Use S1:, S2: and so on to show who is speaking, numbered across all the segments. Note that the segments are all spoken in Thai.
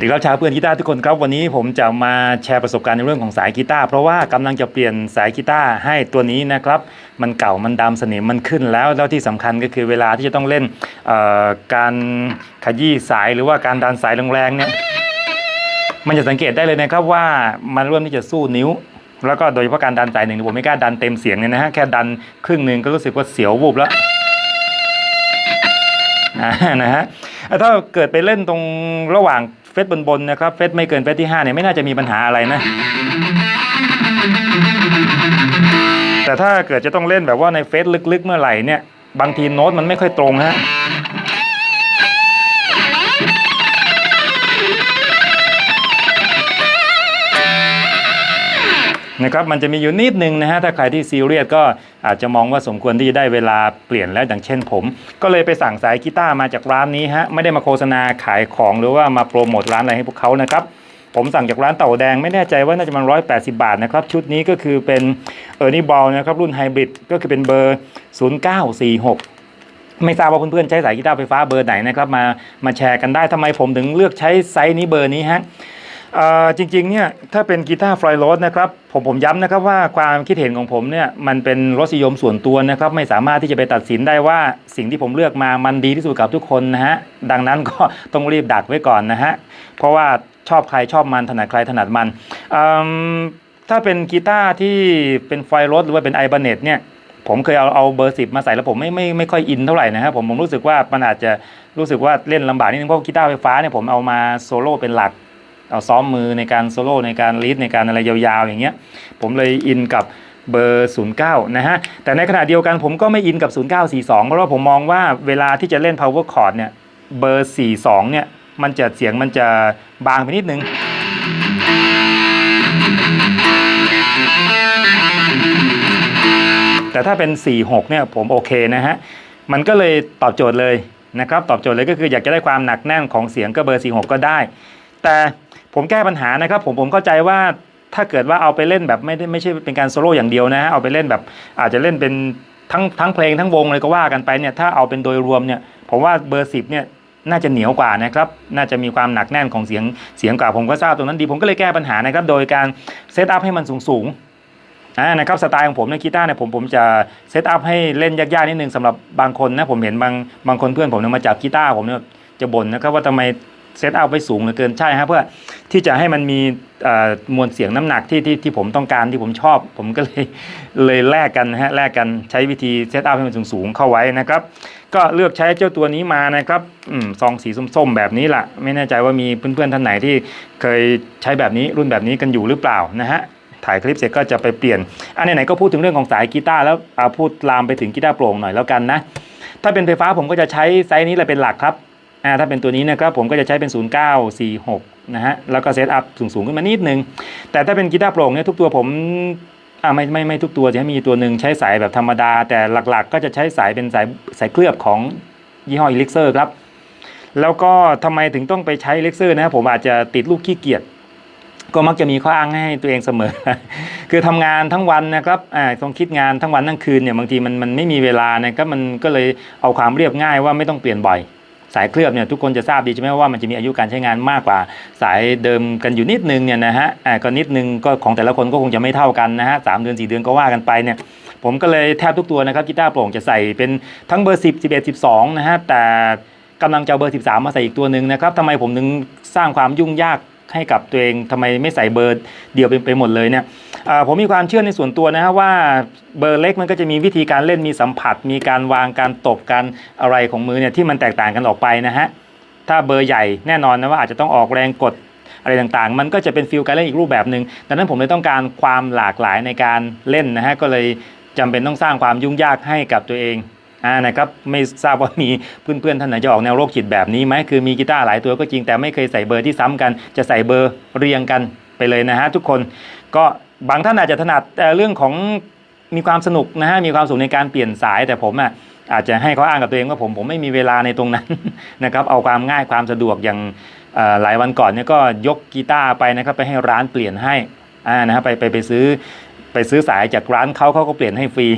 S1: สวัสดีครับชาวเพื่อนกีตาร์ทุกคนครับวันนี้ผมจะมาแชร์ประสบการณ์ในเรื่องของสายกีตาร์เพราะว่ากำลังจะเปลี่ยนสายกีตาร์ให้ตัวนี้นะครับมันเก่ามันดำสนิมมันขึ้นแล้วแล้วที่สำคัญก็คือเวลาที่จะต้องเล่นการขยี้สายหรือว่าการดันสายแรงๆเนี่ยมันจะสังเกตได้เลยนะครับว่ามันเริ่มที่จะสู้นิ้ว แล้วก็โดยเฉพาะการดันสายหนึ่งผมไม่กล้าดันเต็มเสียงเนี่ยนะฮะแค่ดันครึ่งหนึ่งก็รู้สึกว่าเสียววูบแล้วนะฮะถ้าเกิดไปเล่นตรงระหว่าง เฟสบนๆนะครับเฟสไม่เกินเฟสที่5เนี่ยไม่น่าจะมีปัญหาอะไรนะ แต่ถ้าเกิดจะต้องเล่นแบบว่าในเฟสลึกๆเมื่อไหร่เนี่ย บางทีโน้ตมันไม่ค่อยตรงฮะ นะครับมันจะมีอยู่นิดนึงนะฮะถ้าใครที่ซีเรียสก็อาจจะมองว่าสมควรที่จะได้เวลาเปลี่ยนแล้วอย่างเช่นผม ก็เลยไปสั่งสายกีตาร์มาจากร้านนี้ฮะไม่ได้มาโฆษณาขายของหรือว่ามาโปรโมทร้านอะไรให้พวกเขานะครับผมสั่งจากร้านเต่าแดงไม่แน่ใจว่าน่าจะมันร้อยแปดสิบาทนะครับ ชุดนี้ก็คือเป็นเออร์นี่บอลนะครับ รุ่นไฮบริดก็คือเป็นเบอร์ 0946ไม่ทราบว่าเพื่อนๆใช้สายกีตาร์ไฟฟ้าเบอร์ไหนนะครับมามาแชร์กันได้ทำไมผมถึงเลือกใช้ไซส์นี้เบอร์นี้ฮะ จริงๆเนี่ยถ้าเป็นกีตาร์ฟลอยโรสนะครับผมผมย้ำนะครับว่าความคิดเห็นของผมเนี่ยมันเป็นรสนิยมส่วนตัวนะครับไม่สามารถที่จะไปตัดสินได้ว่าสิ่งที่ผมเลือกมามันดีที่สุดกับทุกคนนะฮะดังนั้นก็ต้องรีบดักไว้ก่อนนะฮะเพราะว่าชอบใครชอบมันถนัดใครถนัดมันถ้าเป็นกีตาร์ที่เป็นไฟโรสหรือว่าเป็นไอบันเนตเนี่ยผมเคยเอาเอาเบอร์สิบมาใส่แล้วผมไม่ไม่ไม่ค่อยอินเท่าไหร่นะครับผมผมรู้สึกว่ามันอาจจะรู้สึกว่าเล่นลำบากนิดนึงเพราะกีตาร์ไฟฟ้าเนี่ยผมเอามาโซโล่เป็นหลัก เอาซ้อมมือในการโซโล่ในการลีดในการอะไรยาวๆ อย่างเงี้ย ผมเลยอินกับเบอร์ 09 นะฮะ แต่ในขณะเดียวกันผมก็ไม่อินกับ 0942 เพราะว่าผมมองว่าเวลาที่จะเล่น power chord เนี่ย เบอร์ 42 เนี่ย มันจะเสียงมันจะบางไปนิดนึง แต่ถ้าเป็น 46 เนี่ยผมโอเคนะฮะ มันก็เลยตอบโจทย์เลยนะครับ ตอบโจทย์เลยก็คืออยากจะได้ความหนักแน่นของเสียงก็เบอร์ 46 ก็ได้ แต่ ผมแก้ปัญหานะครับผมผมเข้าใจว่าถ้าเกิดว่าเอาไปเล่นแบบไม่ได้ไม่ใช่เป็นการโซโล่อย่างเดียวนะฮะเอาไปเล่นแบบอาจจะเล่นเป็นทั้งทั้งเพลงทั้งวงเลยก็ว่ากันไปเนี่ยถ้าเอาเป็นโดยรวมเนี่ยผมว่าเบอร์10เนี่ยน่าจะเหนียวกว่านะครับ น่าจะมีความหนักแน่นของเสียงเสียงกว่าผมก็ทราบตรงนั้นดี ผมก็เลยแก้ปัญหานะครับ โดยการเซตอัพให้มันสูงๆอ่านะครับสไตล์ของผมในกีตาร์เนี่ยผมผมจะเซตอัพให้เล่นยากๆนิดนึงสำหรับบางคนนะผมเห็นบางบางคนเพื่อนผมเนี่ยมาจับกีตาร์ผมเนี่ยจะบ่นนะครับว่าทำไม เซตอัพไว้สูงเหลือเกินใช่ฮะเพื่อที่จะให้มันมีมวลเสียงน้ำหนักที่ที่ที่ผมต้องการที่ผมชอบ ผมก็เลยเลยแลกกันนะฮะแลกกันใช้วิธีเซตอัพให้มันสูงๆเข้าไว้นะครับ ก็เลือกใช้เจ้าตัวนี้มานะครับอซองสีส้มๆแบบนี้ล่ะ ไม่แน่ใจว่ามีเพื่อนๆท่านไหนที่เคยใช้แบบนี้รุ่นแบบนี้กันอยู่หรือเปล่านะฮะถ่ายคลิปเสร็จก็จะไปเปลี่ยนอันไหนๆก็พูดถึงเรื่องของสายกีตาร์แล้วเอาพูดลามไปถึงกีตาร์โปร่งหน่อยแล้วกันนะถ้าเป็นไฟฟ้าผมก็จะใช้ไซส์นี้แหละเป็นหลักครับ อ่าถ้าเป็นตัวนี้นะครับผมก็จะใช้เป็น 0946 นะฮะ แล้วก็เซตอัพสูงๆขึ้นมานิดนึง แต่ถ้าเป็นกีตาร์โปร่งเนี่ยทุกตัวผมอ่าไม่ไม่ไม่ทุกตัวจะมีตัวหนึ่งใช้สายแบบธรรมดา แต่หลักๆ ก็จะใช้สายเป็นสายสายเคลือบของยี่ห้อ Elixir ครับ แล้วก็ทำไมถึงต้องไปใช้ Elixir นะครับผมอาจจะติดลูกขี้เกียจก็มักจะมีข้ออ้างให้ตัวเองเสมอ คือทำงานทั้งวันนะครับอ่าต้องคิดงานทั้งวันทั้งคืนเนี่ยบางทีมันมันไม่มีเวลานะครับมันก็เลยเอาความเรียบง่ายว่าไม่ต้องเปลี่ยนบ่อย สายเคลือบเนี่ยทุกคนจะทราบดีใช่ไหมว่ามันจะมีอายุการใช้งานมากกว่า สายเดิมกันอยู่นิดนึงเนี่ยนะฮะอ่าก็นิดนึงก็ของแต่ละคนก็คงจะไม่เท่ากันนะฮะสามเดือนสี่เดือนก็ว่ากันไปเนี่ยผมก็เลยแทบทุกตัวนะครับกีตาร์โปร่งจะใส่เป็นทั้งเบอร์ 10 11 12นะฮะแต่กำลังจะเอาเบอร์ 13 มาใส่อีกตัวหนึ่งนะครับทำไมผมถึงสร้างความยุ่งยาก ให้กับตัวเองทำไมไม่ใส่เบอร์เดียวไปไปหมดเลยเนี่ยผมมีความเชื่อในส่วนตัวนะฮะว่าเบอร์เล็กมันก็จะมีวิธีการเล่นมีสัมผัส มีการวางการตบการอะไรของมือเนี่ยที่มันแตกต่างกันออกไปนะฮะถ้าเบอร์ใหญ่แน่นอนนะว่าอาจจะต้องออกแรงกดอะไรต่างๆ มันก็จะเป็นฟิลการเล่นอีกรูปแบบหนึ่งดังนั้นผมเลยต้องการความหลากหลายในการเล่นนะฮะก็เลยจำเป็นต้องสร้างความยุ่งยากให้กับตัวเอง อ่านะครับไม่ทราบว่ามีเพื่อนๆท่านไหนจะออกแนวโรคจิตแบบนี้ไหมคือมีกีตาร์หลายตัวก็จริงแต่ไม่เคยใส่เบอร์ที่ซ้ำกัน จะใส่เบอร์เรียงกันไปเลยนะฮะทุกคนก็บางท่านอาจจะถนัดแต่เรื่องของมีความสนุกนะฮะมีความสุขในการเปลี่ยนสายแต่ผมอะอาจจะให้เขาอ้างกับตัวเองว่าผมผมไม่มีเวลาในตรงนั้นนะครับเอาความง่ายความสะดวกอย่างหลายวันก่อนเนี่ยก็ยกกีตาร์ไปนะครับไปให้ร้านเปลี่ยนให้อ่านะฮะไปไปไปซื้อ ไปซื้อสายจากร้านเขาเขาก็เปลี่ยนให้ฟรี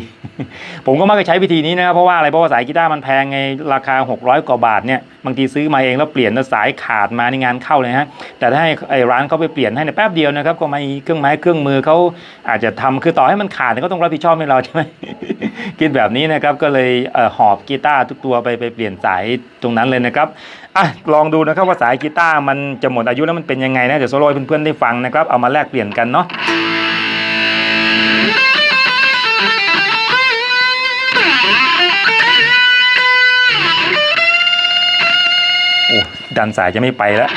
S1: ผมก็มักจะใช้วิธีนี้นะครับเพราะว่าอะไรเพราะว่าสายกีตาร์มันแพงไงราคา 600 กว่าบาทเนี่ยบางทีซื้อมาเองแล้วเปลี่ยนแล้วสายขาดมาในงานเข้าเลยฮะแต่ถ้าให้ไอ้ร้านเขาไปเปลี่ยนให้ในแป๊บเดียวนะครับก็มีเครื่องไม้เครื่องมือเขาอาจจะทำคือต่อให้มันขาดเขาต้องรับผิดชอบให้เราใช่ไหมคิดแบบนี้นะครับก็เลยเออหอบกีตาร์ทุกตัวไปไปเปลี่ยนสายตรงนั้นเลยนะครับอะลองดูนะครับว่าสายกีตาร์มันจะหมดอายุแล้วมันเป็นยังไงนะเดี๋ยวโซโล่เพื่อนๆได้ฟังนะครับเอามาแลกเปลี่ยนกันเนาะ ดันสายจะไม่ไปแล้ว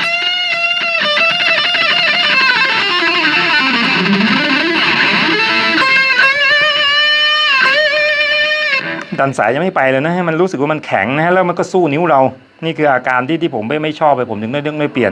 S1: ดันสายยังไม่ไปเลยนะให้มันรู้สึกว่ามันแข็งนะฮะแล้วมันก็สู้นิ้วเรา นี่คืออาการที่ที่ผมไม่ไม่ชอบไปผมถึงได้เรื่องไม่เปลี่ยน